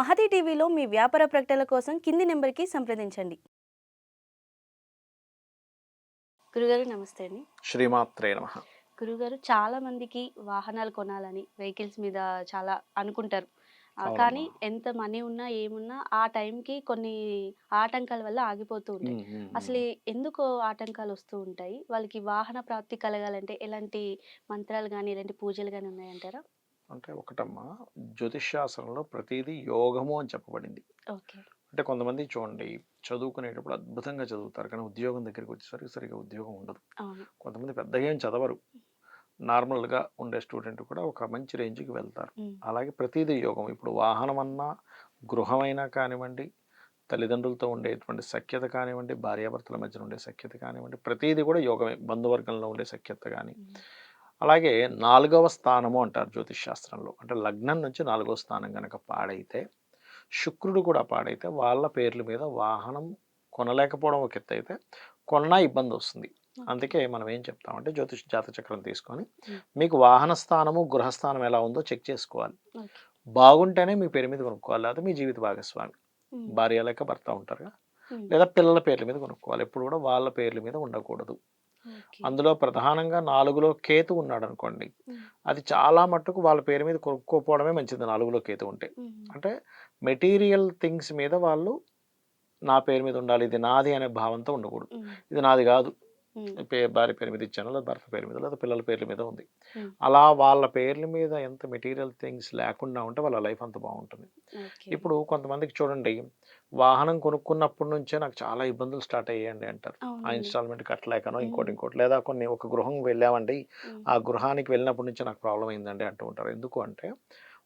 మహతి టీవీలో మీ వ్యాపార ప్రకటనల కోసం కింది నెంబర్కి సంప్రదించండి. గురుగారు నమస్తే అండి. శ్రీమాత్రే నమ. గురుగారు చాలా మందికి వాహనాలు కొనాలని వెహికల్స్ మీద చాలా అనుకుంటారు. కానీ ఎంత మనీ ఉన్నా ఏమున్నా ఆ టైంకి కొన్ని ఆటంకాల వల్ల ఆగిపోతూ ఉంటాయి. అసలు ఎందుకు ఆటంకాలు వస్తూ ఉంటాయి. వాళ్ళకి వాహన ప్రాప్తి కలగాలంటే ఎలాంటి మంత్రాలు కానీ ఎలాంటి పూజలు కానీ ఉన్నాయంటారా? అంటే ఒకటమ్మా జ్యోతిష్శాస్త్రంలో ప్రతిదీ యోగము అని చెప్పబడింది. అంటే కొంతమంది చూడండి చదువుకునేటప్పుడు అద్భుతంగా చదువుతారు కానీ ఉద్యోగం దగ్గరికి వచ్చేసరికి సరిగా ఉద్యోగం ఉండదు. కొంతమంది పెద్దగా ఏం చదవరు. నార్మల్గా ఉండే స్టూడెంట్ కూడా ఒక మంచి రేంజ్కి వెళ్తారు. అలాగే ప్రతిదీ యోగం. ఇప్పుడు వాహనం అన్నా గృహమైనా కానివ్వండి తల్లిదండ్రులతో ఉండేటువంటి సఖ్యత కానివ్వండి భార్యాభర్తల మధ్యన ఉండే సఖ్యత కానివ్వండి ప్రతిదీ కూడా యోగమే. బంధువర్గంలో ఉండే సఖ్యత కానీ అలాగే నాలుగవ స్థానము అంటారు జ్యోతిష్ శాస్త్రంలో అంటే లగ్నం నుంచి నాలుగవ స్థానం కనుక పాడైతే శుక్రుడు కూడా పాడైతే వాళ్ళ పేర్ల మీద వాహనం కొనలేకపోవడం ఒక ఎత్తు అయితే కొన్నా ఇబ్బంది వస్తుంది. అందుకే మనం ఏం చెప్తామంటే జ్యోతిష్ జాత చక్రం తీసుకొని. మీకు వాహన స్థానము గృహస్థానం ఎలా ఉందో చెక్ చేసుకోవాలి. బాగుంటేనే మీ పేరు మీద కొనుక్కోవాలి లేదా మీ జీవిత భాగస్వామి. భార్య లేక భర్త ఉంటారుగా లేదా పిల్లల పేర్ల మీద కొనుక్కోవాలి. ఎప్పుడు కూడా వాళ్ళ పేర్ల మీద ఉండకూడదు. అందులో ప్రధానంగా నాలుగులో కేతు ఉన్నాడు అనుకోండి అది చాలా మట్టుకు వాళ్ళ పేరు మీద కొనుక్కోపోవడమే మంచిది నాలుగులో కేతు ఉంటే. అంటే మెటీరియల్ థింగ్స్ మీద వాళ్ళు నా పేరు మీద ఉండాలి ఇది నాది అనే భావంతో ఉండకూడదు. ఇది నాది కాదు. భార్య పేరు మీద ఇచ్చాను లేదా భర్త పేరు మీద లేదా పిల్లల పేర్ల మీద ఉంది. అలా వాళ్ళ పేర్ల మీద ఎంత మెటీరియల్ థింగ్స్ లేకుండా ఉంటే వాళ్ళ లైఫ్ అంత బాగుంటుంది. ఇప్పుడు కొంతమందికి చూడండి వాహనం కొనుక్కున్నప్పటి నుంచే నాకు చాలా ఇబ్బందులు స్టార్ట్ అయ్యాయండి అంటారు ఆ. ఇన్స్టాల్మెంట్ కట్టలేకనో ఇంకోటి. ఇంకోటి లేదా కొన్ని ఒక గృహం వెళ్ళామండి ఆ గృహానికి వెళ్ళినప్పటి నుంచి నాకు ప్రాబ్లం అయిందండి అంటూ ఉంటారు ఎందుకు అంటే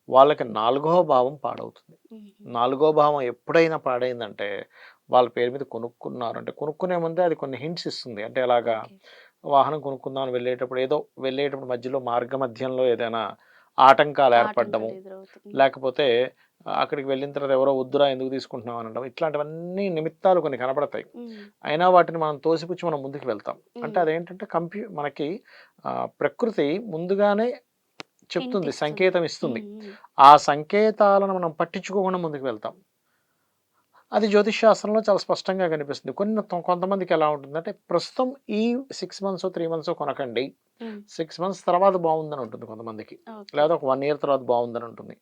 వాళ్ళకి నాలుగో భావం పాడవుతుంది. నాలుగో భావం ఎప్పుడైనా పాడైందంటే వాళ్ళ పేరు మీద కొనుక్కున్నారు. అంటే కొనుక్కునే ముందే అది కొన్ని హింట్స్ ఇస్తుంది. అంటే ఓకే. వాహనం కొనుక్కుందామని వెళ్ళేటప్పుడు ఏదో వెళ్ళేటప్పుడు మధ్యలో మార్గ మధ్యంలో ఏదైనా ఆటంకాలు ఏర్పడము. లేకపోతే అక్కడికి వెళ్ళిన తర్వాత ఎవరో వద్దురా ఎందుకు తీసుకుంటున్నాం అనడం. ఇట్లాంటివన్నీ నిమిత్తాలు కొన్ని కనపడతాయి. అయినా వాటిని మనం తోసిపుచ్చి మనం ముందుకు వెళ్తాం. అంటే అదేంటంటే కంప్యూ మనకి ప్రకృతి ముందుగానే చెప్తుంది. సంకేతం ఇస్తుంది ఆ సంకేతాలను మనం పట్టించుకోకుండా ముందుకు వెళ్తాం. అది జ్యోతిష్ శాస్త్రంలో చాలా స్పష్టంగా కనిపిస్తుంది. కొన్ని కొంతమందికి ఎలా ఉంటుందంటే ప్రస్తుతం ఈ సిక్స్ మంత్స్ త్రీ మంత్స్ కొనకండి. సిక్స్ మంత్స్ తర్వాత బాగుందని ఉంటుంది కొంతమందికి. లేదా ఒక వన్ ఇయర్ తర్వాత బాగుందని ఉంటుంది.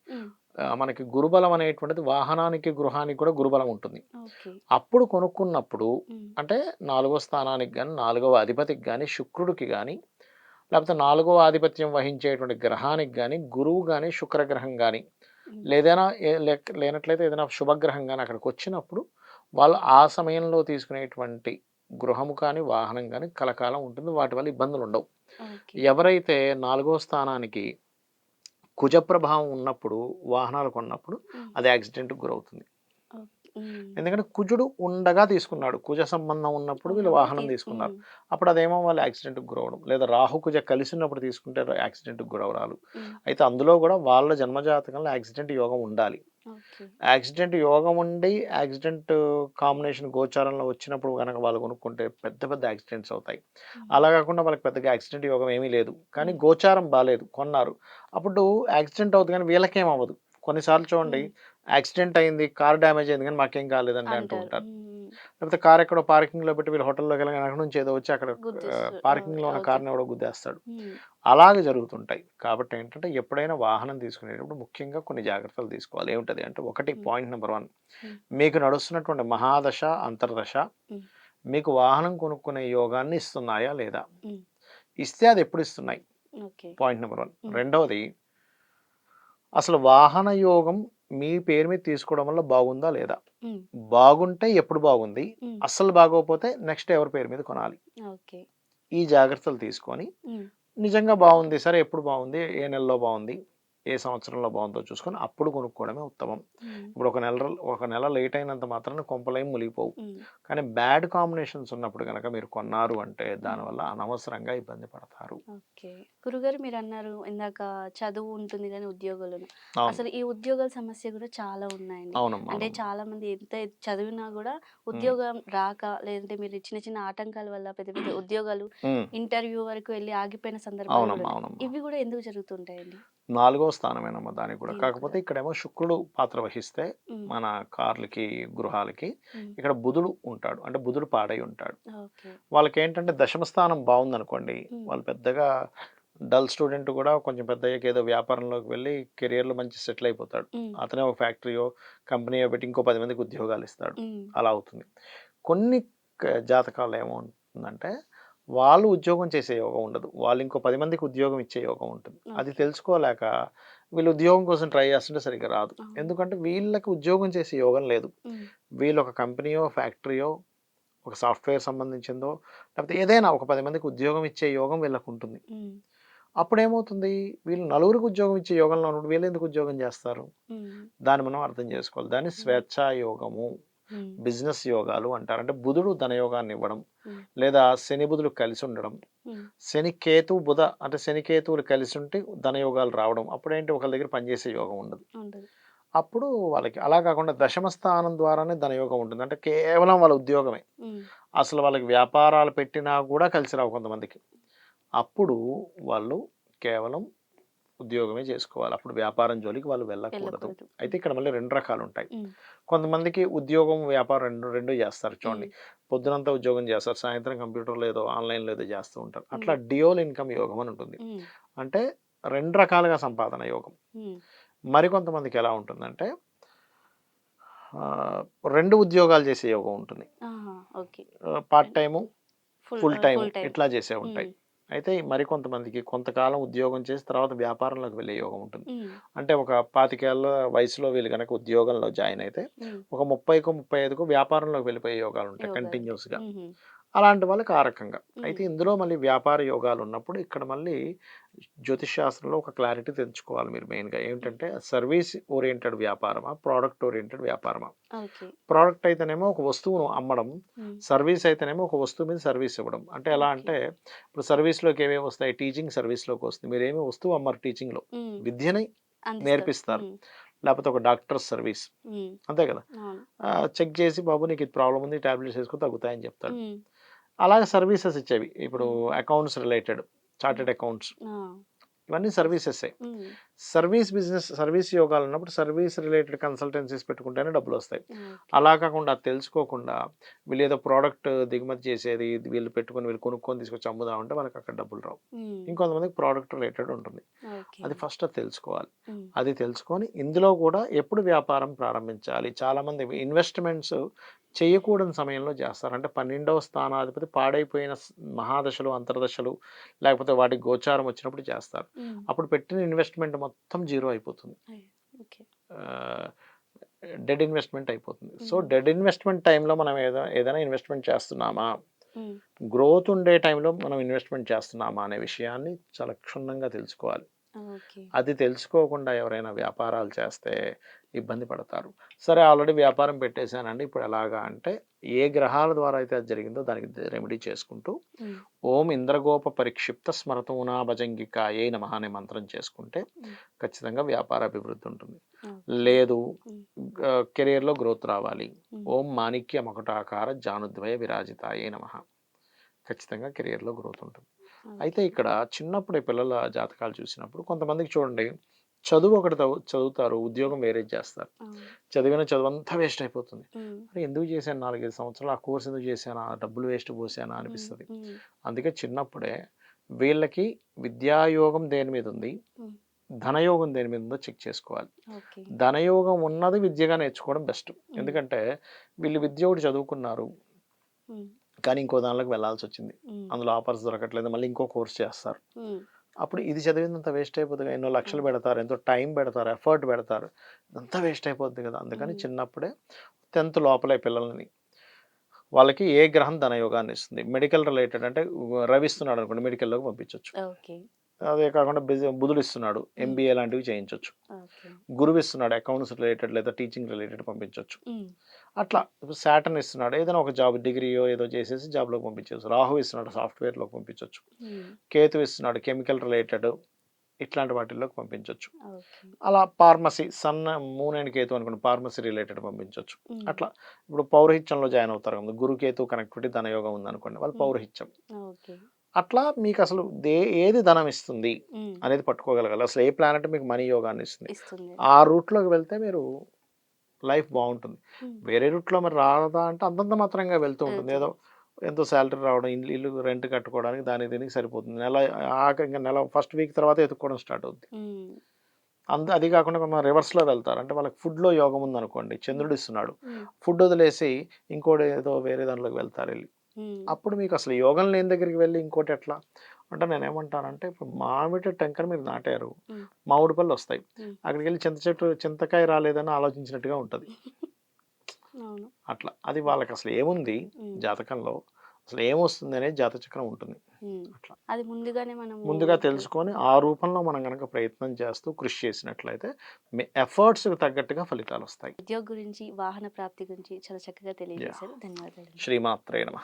మనకి గురుబలం అనేటువంటిది వాహనానికి గృహానికి కూడా గురుబలం ఉంటుంది. అప్పుడు కొనుక్కున్నప్పుడు అంటే నాలుగో స్థానానికి కానీ నాలుగవ అధిపతికి కానీ శుక్రుడికి కానీ లేకపోతే నాలుగవ ఆధిపత్యం వహించేటువంటి గ్రహానికి కానీ గురువు కానీ శుక్రగ్రహం కానీ లేదైనా లేనట్లయితే ఏదైనా శుభగ్రహం కానీ అక్కడికి వచ్చినప్పుడు వాళ్ళు ఆ సమయంలో తీసుకునేటువంటి గృహము కానీ వాహనం కానీ కలకాలం ఉంటుంది. వాటి వల్ల ఇబ్బందులు ఉండవు. ఎవరైతే నాలుగో స్థానానికి కుజ ప్రభావం ఉన్నప్పుడు వాహనాలు కొన్నప్పుడు అది యాక్సిడెంట్కి గురవుతుంది. ఎందుకంటే కుజుడు ఉండగా తీసుకున్నాడు. కుజ సంబంధం ఉన్నప్పుడు వీళ్ళు వాహనం తీసుకున్నారు. అప్పుడు అదేమో వాళ్ళు యాక్సిడెంట్కి గురవడం. లేదా రాహు కుజ కలిసినప్పుడు తీసుకుంటే యాక్సిడెంట్కి గురవరాలు అయితే అందులో కూడా వాళ్ళ జన్మజాతకంలో యాక్సిడెంట్ యోగం ఉండాలి. యాక్సిడెంట్ యోగం ఉండి యాక్సిడెంట్ కాంబినేషన్ గోచారంలో వచ్చినప్పుడు కనుక వాళ్ళు కొనుక్కుంటే పెద్ద పెద్ద యాక్సిడెంట్స్ అవుతాయి. అలా కాకుండా వాళ్ళకి పెద్దగా యాక్సిడెంట్ యోగం ఏమీ లేదు. కానీ. గోచారం బాగాలేదు కొన్నారు. అప్పుడు యాక్సిడెంట్ అవుతుంది కానీ వీళ్ళకేం అవ్వదు. కొన్నిసార్లు చూడండి యాక్సిడెంట్ అయింది కార్ డ్యామేజ్ అయింది కానీ మాకేం కాలేదండి అంటూ. ఉంటారు లేకపోతే కార్ ఎక్కడో పార్కింగ్లో పెట్టి వీళ్ళు హోటల్లోకి వెళ్ళగానే అక్కడ నుంచి ఏదో వచ్చి అక్కడ. పార్కింగ్లో ఉన్న. కార్ని ఎవడో గుద్దేస్తాడు అలాగే జరుగుతుంటాయి కాబట్టి ఏంటంటే ఎప్పుడైనా వాహనం తీసుకునేటప్పుడు ముఖ్యంగా కొన్ని జాగ్రత్తలు తీసుకోవాలి ఏమిటది అంటే ఒకటి. Point number one. మీకు నడుస్తున్నటువంటి మహాదశ అంతర్దశ. మీకు వాహనం కొనుక్కునే యోగాన్ని ఇస్తున్నాయా లేదా. ఇస్తే అది ఎప్పుడు ఇస్తున్నాయి. Point number one. రెండవది అసలు వాహన యోగం మీ పేరు మీద తీసుకోవడం వల్ల బాగుందా లేదా? బాగుంటే ఎప్పుడు బాగుంది? అస్సలు బాగోకపోతే నెక్స్ట్ ఎవరి పేరు మీద కొనాలి. ఓకే. ఈ జాగ్రత్తలు తీసుకొని నిజంగా బాగుంది సరే ఎప్పుడు బాగుంది? ఏ నెలలో బాగుంది? ఏ సంవత్సరంలో బాగుందో చూసుకొని అప్పుడు కొనుక్కోవడమే ఉత్తమం. ఇప్పుడు ఒక నెల ఒక నెల లేట్ అయినంత మాత్రాన కొంపలేం మునిగిపోవు. ఉమ్, కానీ బ్యాడ్ కాంబినేషన్స్ ఉన్నప్పుడు కనుక మీరు కొన్నారు అంటే దానివల్ల అనవసరంగా ఇబ్బంది పడతారు. ఓకే. గురుగారు మీరు అన్నారు ఇందాక చదువు ఉంటుంది కానీ ఉద్యోగాలు అసలు ఈ ఉద్యోగాల సమస్య కూడా చాలా ఉన్నాయండి. అంటే. చాలా మంది ఎంత చదివినా కూడా ఉద్యోగం రాక లేదంటే మీరు చిన్న చిన్న ఆటంకాల వల్ల పెద్ద పెద్ద ఉద్యోగాలు ఇంటర్వ్యూ వరకు వెళ్ళి ఆగిపోయిన సందర్భాలు. అవునమ్మా. ఇవి కూడా ఎందుకు జరుగుతుంటాయండి? నాలుగో స్థానమేనమ్మా దానికి కూడా. కాకపోతే కూడా. ఇక్కడేమో శుక్రుడు పాత్ర వహిస్తే మన కార్లకి గృహాలకి ఇక్కడ బుధుడు ఉంటాడు. అంటే బుధుడు పాడై ఉంటాడు. వాళ్ళకి ఏంటంటే దశమ స్థానం బాగుందనుకోండి. వాళ్ళు పెద్దగా డల్ స్టూడెంట్ కూడా కొంచెం పెద్ద అయ్యాక ఏదో వ్యాపారంలోకి వెళ్ళి కెరియర్లో మంచి సెటిల్ అయిపోతాడు. అతనే ఒక ఫ్యాక్టరీయో కంపెనీయో పెట్టి ఇంకో పది మందికి ఉద్యోగాలు ఇస్తాడు. అలా అవుతుంది. కొన్ని జాతకాలు ఏమవుతుందంటే వాళ్ళు ఉద్యోగం చేసే యోగం ఉండదు. వాళ్ళు ఇంకో పది మందికి ఉద్యోగం ఇచ్చే యోగం ఉంటుంది. అది. తెలుసుకోలేక వీళ్ళు ఉద్యోగం కోసం ట్రై చేస్తుంటే సరిగ్గా రాదు. ఎందుకంటే వీళ్ళకి ఉద్యోగం చేసే యోగం లేదు. వీళ్ళు ఒక కంపెనీయో ఫ్యాక్టరీయో ఒక సాఫ్ట్వేర్ సంబంధించిందో లేకపోతే ఏదైనా ఒక పది మందికి ఉద్యోగం ఇచ్చే యోగం వీళ్ళకు ఉంటుంది. అప్పుడు ఏమవుతుంది వీళ్ళు నలుగురికి ఉద్యోగం ఇచ్చే యోగంలో ఉన్నప్పుడు వీళ్ళు ఎందుకు ఉద్యోగం చేస్తారు? దాన్ని మనం అర్థం చేసుకోవాలి. దాన్ని స్వేచ్ఛా యోగము బిజినెస్ యోగాలు అంటారు. అంటే బుధుడు ధనయోగాన్ని ఇవ్వడం లేదా శని బుధులు కలిసి ఉండడం శని కేతు బుధ అంటే శని కేతువులు కలిసి ఉంటే ధనయోగాలు రావడం అప్పుడేంటి ఒకళ్ళ దగ్గర పనిచేసే యోగం ఉండదు. అప్పుడు వాళ్ళకి అలా కాకుండా దశమ స్థానం ద్వారానే ధనయోగం ఉంటుంది. అంటే కేవలం వాళ్ళ ఉద్యోగమే. అసలు వాళ్ళకి వ్యాపారాలు పెట్టినా కూడా కలిసి రావు కొంతమందికి. అప్పుడు వాళ్ళు కేవలం ఉద్యోగమే చేసుకోవాలి. అప్పుడు వ్యాపారం జోలికి వాళ్ళు వెళ్ళకూడదు. అయితే ఇక్కడ మళ్ళీ రెండు రకాలు ఉంటాయి కొంతమందికి ఉద్యోగం వ్యాపారం రెండు రెండు చేస్తారు చూడండి. పొద్దునంతా ఉద్యోగం చేస్తారు. సాయంత్రం కంప్యూటర్లో ఏదో ఆన్లైన్లో ఏదో చేస్తూ ఉంటారు. అట్లా డియోల్ ఇన్కమ్ యోగం అని ఉంటుంది. అంటే రెండు రకాలుగా సంపాదన యోగం. మరికొంతమందికి ఎలా ఉంటుందంటే రెండు ఉద్యోగాలు చేసే యోగం ఉంటుంది. Part time full time. ఇట్లా చేసే ఉంటాయి. అయితే మరికొంతమందికి కొంతకాలం ఉద్యోగం చేసి తర్వాత వ్యాపారంలోకి వెళ్ళే యోగం ఉంటుంది. అంటే ఒక పాతికేళ్ళ వయసులో వీళ్ళు కనుక ఉద్యోగంలో జాయిన్ అయితే ఒక ముప్పైకో ముప్పై ఐదుకో వ్యాపారంలోకి వెళ్ళిపోయే యోగాలు ఉంటాయి. కంటిన్యూస్గా అలాంటి వాళ్ళకి ఆ రకంగా. అయితే ఇందులో మళ్ళీ వ్యాపార యోగాలు ఉన్నప్పుడు ఇక్కడ మళ్ళీ జ్యోతిష్ శాస్త్రంలో ఒక క్లారిటీ తెచ్చుకోవాలి మీరు మెయిన్గా. ఏంటంటే సర్వీస్ ఓరియంటెడ్ వ్యాపారమా ప్రోడక్ట్ ఓరియంటెడ్ వ్యాపారమా? ప్రోడక్ట్ అయితేనేమో ఒక వస్తువును అమ్మడం సర్వీస్ అయితేనేమో ఒక వస్తువు మీద సర్వీస్ ఇవ్వడం. అంటే ఎలా. అంటే ఇప్పుడు సర్వీస్లోకి ఏమేమి వస్తాయి? టీచింగ్ సర్వీస్లోకి వస్తుంది. మీరు ఏమి వస్తువు అమ్మరు టీచింగ్లో? విద్యని. నేర్పిస్తారు. లేకపోతే ఒక డాక్టర్ సర్వీస్. అంతే కదా? చెక్ చేసి బాబు నీకు ఇది ప్రాబ్లం ఉంది టాబ్లెట్స్ వేసుకుని తగ్గుతాయని చెప్తాడు అలాగే సర్వీసెస్ ఇచ్చేవి. ఇప్పుడు అకౌంట్స్ రిలేటెడ్ చార్టెడ్ అకౌంట్స్. ఇవన్నీ సర్వీసెస్ సర్వీస్ బిజినెస్ సర్వీస్ యోగాలు ఉన్నప్పుడు సర్వీస్ రిలేటెడ్ కన్సల్టెన్సీస్ పెట్టుకుంటేనే డబ్బులు వస్తాయి. అలా కాకుండా అది తెలుసుకోకుండా వీళ్ళు ఏదో ప్రోడక్ట్ దిగుమతి చేసేది వీళ్ళు పెట్టుకొని వీళ్ళు కొనుక్కొని తీసుకొచ్చి అమ్ముదామంటే వాళ్ళకి అక్కడ డబ్బులు రావు. ఇంకొంతమందికి ప్రోడక్ట్ రిలేటెడ్ ఉంటుంది. అది ఫస్ట్ అది తెలుసుకోవాలి. అది తెలుసుకొని ఇందులో కూడా ఎప్పుడు వ్యాపారం ప్రారంభించాలి? చాలామంది ఇన్వెస్ట్మెంట్స్ చేయకూడని సమయంలో చేస్తారు. అంటే పన్నెండవ స్థానాధిపతి పాడైపోయిన మహాదశలు అంతర్దశలు లేకపోతే వాటికి గోచారం వచ్చినప్పుడు చేస్తారు. అప్పుడు పెట్టిన ఇన్వెస్ట్మెంట్ మొత్తం జీరో అయిపోతుంది. డెడ్ ఇన్వెస్ట్మెంట్ అయిపోతుంది. So Mm. డెడ్ ఇన్వెస్ట్మెంట్ టైంలో మనం ఏదైనా ఏదైనా ఇన్వెస్ట్మెంట్ చేస్తున్నామా? ఉమ్, గ్రోత్ ఉండే టైంలో మనం ఇన్వెస్ట్మెంట్ చేస్తున్నామా అనే విషయాన్ని చాలా క్షుణ్ణంగా తెలుసుకోవాలి. అది తెలుసుకోకుండా ఎవరైనా వ్యాపారాలు చేస్తే ఇబ్బంది పడతారు. సరే ఆల్రెడీ వ్యాపారం పెట్టేశానండి. ఇప్పుడు ఎలాగా అంటే ఏ గ్రహాల ద్వారా అయితే అది జరిగిందో దానికి రెమెడీ చేసుకుంటూ ఓం ఇంద్రగోప పరిక్షిప్త స్మరతూనా భజంగిక ఏ నమ అనే మంత్రం చేసుకుంటే ఖచ్చితంగా వ్యాపార అభివృద్ధి ఉంటుంది. లేదు ఉమ్, కెరియర్లో గ్రోత్ రావాలి. ఓం మాణిక్య మకుటాకార జానుద్వయ విరాజితాయే నమ. ఖచ్చితంగా కెరియర్లో గ్రోత్ ఉంటుంది. అయితే ఇక్కడ చిన్నప్పుడు పిల్లల జాతకాలు చూసినప్పుడు కొంతమందికి చూడండి చదువు ఒకటి చదువు- చదువుతారు ఉద్యోగం వేరే చేస్తారు. చదివిన చదువు అంతా వేస్ట్ అయిపోతుంది. అరే ఎందుకు చేశాను నాలుగైదు సంవత్సరాలు? ఆ కోర్స్ ఎందుకు చేశానా? డబ్బులు వేస్ట్ పోసానా? అనిపిస్తుంది. అందుకే చిన్నప్పుడే వీళ్ళకి విద్యాయోగం దేని మీద ఉంది? ధనయోగం దేని మీద ఉందో చెక్ చేసుకోవాలి. ధనయోగం ఉన్నది విద్యగా నేర్చుకోవడం బెస్ట్. ఎందుకంటే వీళ్ళు విద్య ఒకటి చదువుకున్నారు. కానీ ఇంకో దానిలోకి వెళ్ళాల్సి వచ్చింది. అందులో ఆఫర్స్ దొరకట్లేదు. మళ్ళీ ఇంకో కోర్స్ చేస్తారు. అప్పుడు ఇది చదివినంత వేస్ట్ అయిపోతుంది కదా. ఎన్నో లక్షలు పెడతారు ఎంతో టైం పెడతారు ఎఫర్ట్ పెడతారు ఇదంతా వేస్ట్ అయిపోద్ది కదా అందుకని. చిన్నప్పుడే టెన్త్ లోపలే పిల్లల్ని వాళ్ళకి ఏ గ్రహం ధనయోగాన్ని ఇస్తుంది మెడికల్ రిలేటెడ్ అంటే రవి ఇస్తున్నాడు అనుకోండి మెడికల్లోకి పంపించవచ్చు. అదే కాకుండా బిజీ బుధుడు ఇస్తున్నాడు ఎంబీఏ లాంటివి చేయించవచ్చు. గురువు ఇస్తున్నాడు అకౌంట్స్ రిలేటెడ్ లేదా టీచింగ్ రిలేటెడ్ పంపించవచ్చు అట్లా ఇప్పుడు సాటర్న్ ఇస్తున్నాడు ఏదైనా ఒక జాబ్ డిగ్రీయో ఏదో చేసేసి జాబ్లోకి పంపించవచ్చు రాహు ఇస్తున్నాడు సాఫ్ట్వేర్లోకి పంపించవచ్చు కేతు ఇస్తున్నాడు కెమికల్ రిలేటెడ్ ఇట్లాంటి వాటిల్లోకి పంపించవచ్చు. అలా pharmacy sun moon and Ketu అనుకోండి ఫార్మసీ రిలేటెడ్ పంపించవచ్చు అట్లా ఇప్పుడు పౌరహిత్యంలో జాయిన్ అవుతారు కదా గురు కేతు కనెక్టివిటీ ధనయోగం ఉందనుకోండి వాళ్ళు. పౌరహిత్యం. అట్లా మీకు అసలు దే ఏది ధనం ఇస్తుంది అనేది పట్టుకోగలగాలి. అసలు ఏ ప్లానెట్ మీకు మనీ యోగాన్ని ఇస్తుంది? ఆ రూట్లోకి వెళ్తే మీరు లైఫ్ బాగుంటుంది. వేరే రూట్లో మరి రాదా అంటే అంతంత మాత్రంగా వెళ్తూ ఉంటుంది. ఏదో ఎంతో శాలరీ రావడం ఇల్లు ఇల్లు రెంట్ కట్టుకోవడానికి దానికి దీనికి సరిపోతుంది. నెల ఆఖరి ఇంకా నెల ఫస్ట్ వీక్ తర్వాత ఎత్తుక్కోవడం స్టార్ట్ అవుతుంది అంత అది కాకుండా కొంత రివర్స్లో వెళ్తారు. అంటే వాళ్ళకి ఫుడ్లో యోగం ఉందనుకోండి చంద్రుడు ఇస్తున్నాడు. ఫుడ్ వదిలేసి ఇంకోటి ఏదో వేరే దాంట్లోకి వెళ్తారు వెళ్ళి. అప్పుడు మీకు అసలు యోగం లేని దగ్గరికి వెళ్ళి ఇంకోటి ఎట్లా అంటే నేను ఏమంటానంటే ఇప్పుడు మామిడి టెంకర్ మీరు నాటారు. మామిడి పళ్ళు వస్తాయి. అక్కడికి వెళ్ళి చింత చెట్టు చింతకాయ రాలేదని ఆలోచించినట్టుగా ఉంటుంది. అట్లా. అది వాళ్ళకి అసలు ఏముంది జాతకంలో? అసలు ఏమొస్తుంది అనేది జాతచక్రం ఉంటుంది. అట్లా. అది ముందుగానే మనం ముందుగా తెలుసుకొని ఆ రూపంలో మనం కనుక ప్రయత్నం చేస్తూ కృషి చేసినట్లయితే మీ ఎఫర్ట్స్కి తగ్గట్టుగా ఫలితాలు వస్తాయి ఉద్యోగ గురించి వాహన ప్రాప్తి గురించి చాలా చక్కగా తెలియజేశారు. ధన్యవాదాలు శ్రీమాత్రే నమ.